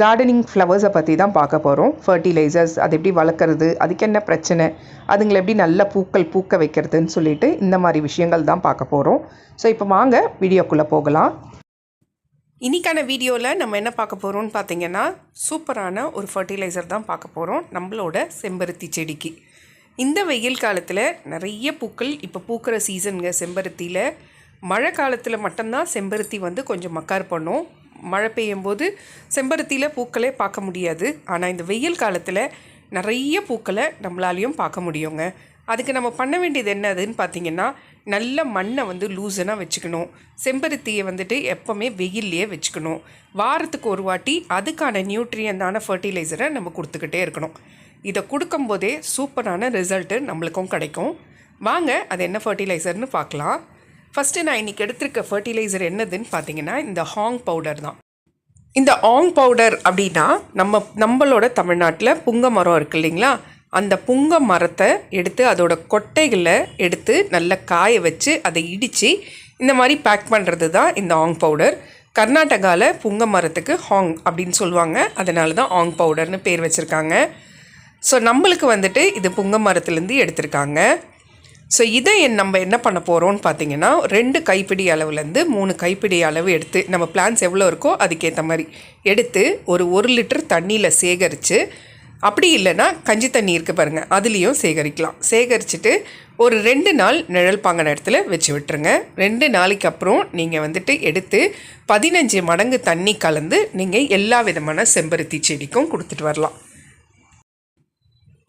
Gardening ஃப்ளவர்ஸை பற்றி தான் பார்க்க போகிறோம் ஃபர்டிலைசர்ஸ் அது எப்படி வளர்க்குறது அதுக்கு என்ன பிரச்சனை அதுங்களை எப்படி நல்ல பூக்கள் பூக்க வைக்கிறதுன்னு சொல்லிட்டு இந்த மாதிரி விஷயங்கள் தான் பார்க்க போகிறோம் ஸோ இப்போ வாங்க வீடியோக்குள்ளே போகலாம். இன்னைக்கான வீடியோவில் நம்ம என்ன பார்க்க போகிறோம்னு பார்த்தீங்கன்னா சூப்பரான ஒரு ஃபர்டிலைசர் தான் பார்க்க போகிறோம் நம்மளோட செம்பருத்தி செடிக்கு. இந்த வெயில் காலத்தில் நிறைய பூக்கள் இப்போ பூக்கிற சீசனுங்க செம்பருத்தியில் மழை காலத்தில் மட்டும்தான் செம்பருத்தி வந்து கொஞ்சம் மக்கார் பண்ணும். மழை பெய்யும் போது செம்பருத்தியில் பூக்களே பார்க்க முடியாது. ஆனால் இந்த வெயில் காலத்தில் நிறைய பூக்களை நம்மளாலையும் பார்க்க முடியுங்க. அதுக்கு நம்ம பண்ண வேண்டியது என்னதுன்னு பார்த்தீங்கன்னா நல்ல மண்ணை வந்து லூசனாக வச்சுக்கணும். செம்பருத்தியை வந்துட்டு எப்போவுமே வெயில்லையே வச்சுக்கணும். வாரத்துக்கு ஒரு வாட்டி அதுக்கான நியூட்ரியந்தான ஃபர்டிலைசரை நம்ம கொடுத்துக்கிட்டே இருக்கணும். இதை கொடுக்கும்போதே சூப்பரான ரிசல்ட்டு நம்மளுக்கும் கிடைக்கும். வாங்க அது என்ன ஃபர்டிலைசர்னு பார்க்கலாம். ஃபஸ்ட்டு நான் இன்றைக்கி எடுத்திருக்க ஃபர்டிலைசர் என்னதுன்னு பார்த்தீங்கன்னா இந்த ஹாங் பவுடர் தான். இந்த ஆங் பவுடர் அப்படின்னா நம்ம நம்மளோட தமிழ்நாட்டில் புங்க மரம் இருக்கு இல்லைங்களா? அந்த புங்க மரத்தை எடுத்து அதோட கொட்டைகளை எடுத்து நல்லா காய வச்சு அதை இடித்து இந்த மாதிரி பேக் பண்ணுறது தான் இந்த ஆங் பவுடர் கர்நாடகாவில் புங்க மரத்துக்கு ஹாங் அப்படின்னு சொல்லுவாங்க. அதனால தான் ஆங் பவுடர்னு பேர் வச்சுருக்காங்க. ஸோ நம்மளுக்கு வந்துட்டு இது புங்க மரத்துலேருந்து எடுத்திருக்காங்க. ஸோ இதை என் நம்ம என்ன பண்ண போகிறோம்னு பார்த்தீங்கன்னா ரெண்டு கைப்பிடி அளவுலேருந்து மூணு கைப்பிடி அளவு எடுத்து நம்ம பிளான்ஸ் எவ்வளோ இருக்கோ அதுக்கேற்ற மாதிரி எடுத்து ஒரு ஒரு லிட்டர் தண்ணியில் சேகரித்து அப்படி இல்லைன்னா கஞ்சி தண்ணி இருக்குது பாருங்கள் அதுலேயும் சேகரிக்கலாம். சேகரிச்சுட்டு ஒரு ரெண்டு நாள் நிழல் பாங்கின இடத்துல வச்சு விட்டுருங்க. ரெண்டு நாளைக்கு அப்புறம் நீங்கள் வந்துட்டு எடுத்து பதினஞ்சு மடங்கு தண்ணி கலந்து நீங்கள் எல்லா விதமான செம்பருத்தி செடிக்கும் கொடுத்துட்டு வரலாம்.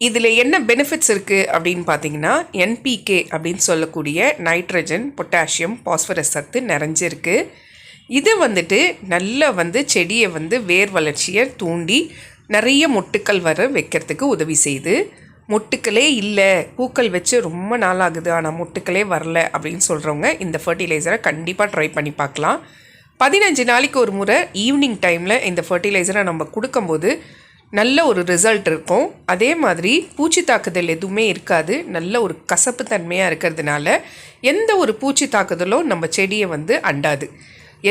இதில் என்ன பெனிஃபிட்ஸ் இருக்குது அப்படின்னு பார்த்தீங்கன்னா என்பிகே அப்படின்னு சொல்லக்கூடிய நைட்ரஜன் பொட்டாசியம் பாஸ்பரஸ் சத்து நிறைஞ்சிருக்கு. இது வந்துட்டு நல்லா வந்து செடியை வந்து வேர் வளர்ச்சியை தூண்டி நிறைய மொட்டுக்கள் வர வைக்கிறதுக்கு உதவி செய்யுது மொட்டுக்களே இல்லை பூக்கள் வச்சு ரொம்ப நாள் ஆகுது ஆனால் மொட்டுக்களே வரல அப்படின்னு சொல்கிறவங்க இந்த ஃபர்டிலைசரை கண்டிப்பாக ட்ரை பண்ணி பார்க்கலாம் பதினஞ்சு நாளைக்கு ஒரு முறை ஈவினிங் டைமில் இந்த ஃபர்டிலைசரை நம்ம கொடுக்கும்போது நல்ல ஒரு ரிசல்ட் இருக்கும். அதே மாதிரி பூச்சி தாக்குதல் எதுவுமே இருக்காது. நல்ல ஒரு கசப்பு தன்மையாக இருக்கிறதுனால எந்த ஒரு பூச்சி தாக்குதலும் நம்ம செடியை வந்து அண்டாது.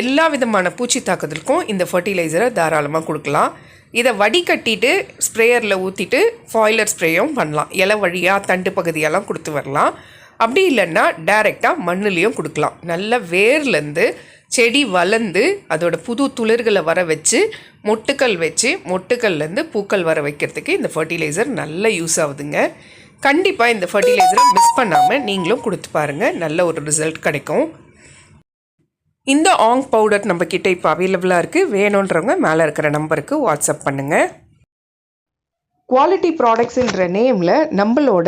எல்லா விதமான பூச்சி தாக்குதலுக்கும் இந்த ஃபர்டிலைசரை தாராளமாக கொடுக்கலாம். இதை வடிகட்டிட்டு ஸ்ப்ரேயரில் ஊற்றிட்டு ஃபாய்லர் ஸ்ப்ரேயும் பண்ணலாம். இலை வழியாக தண்டு பகுதியெல்லாம் கொடுத்து வரலாம். அப்படி இல்லைன்னா டைரெக்டாக மண்ணுலேயும் கொடுக்கலாம். நல்ல வேர்லேருந்து செடி வளர்ந்து அதோட புது துளிர்களை வர வச்சு மொட்டுக்கள் வச்சு மொட்டுக்கள்லேருந்து பூக்கள் வர வைக்கிறதுக்கு இந்த ஃபர்டிலைசர் நல்ல யூஸ் ஆகுதுங்க. கண்டிப்பாக இந்த ஃபர்டிலைசரை மிஸ் பண்ணாமல் நீங்களும் கொடுத்து பாருங்கள் நல்ல ஒரு ரிசல்ட் கிடைக்கும். இந்த ஆங் பவுடர் நம்ம கிட்ட இப்போ அவைலபிளாக இருக்குது வேணுன்றவங்க மேலே இருக்கிற நம்பருக்கு வாட்ஸ்அப் பண்ணுங்கள் குவாலிட்டி ப்ராடக்ட்ஸுன்ற நேமில் நம்மளோட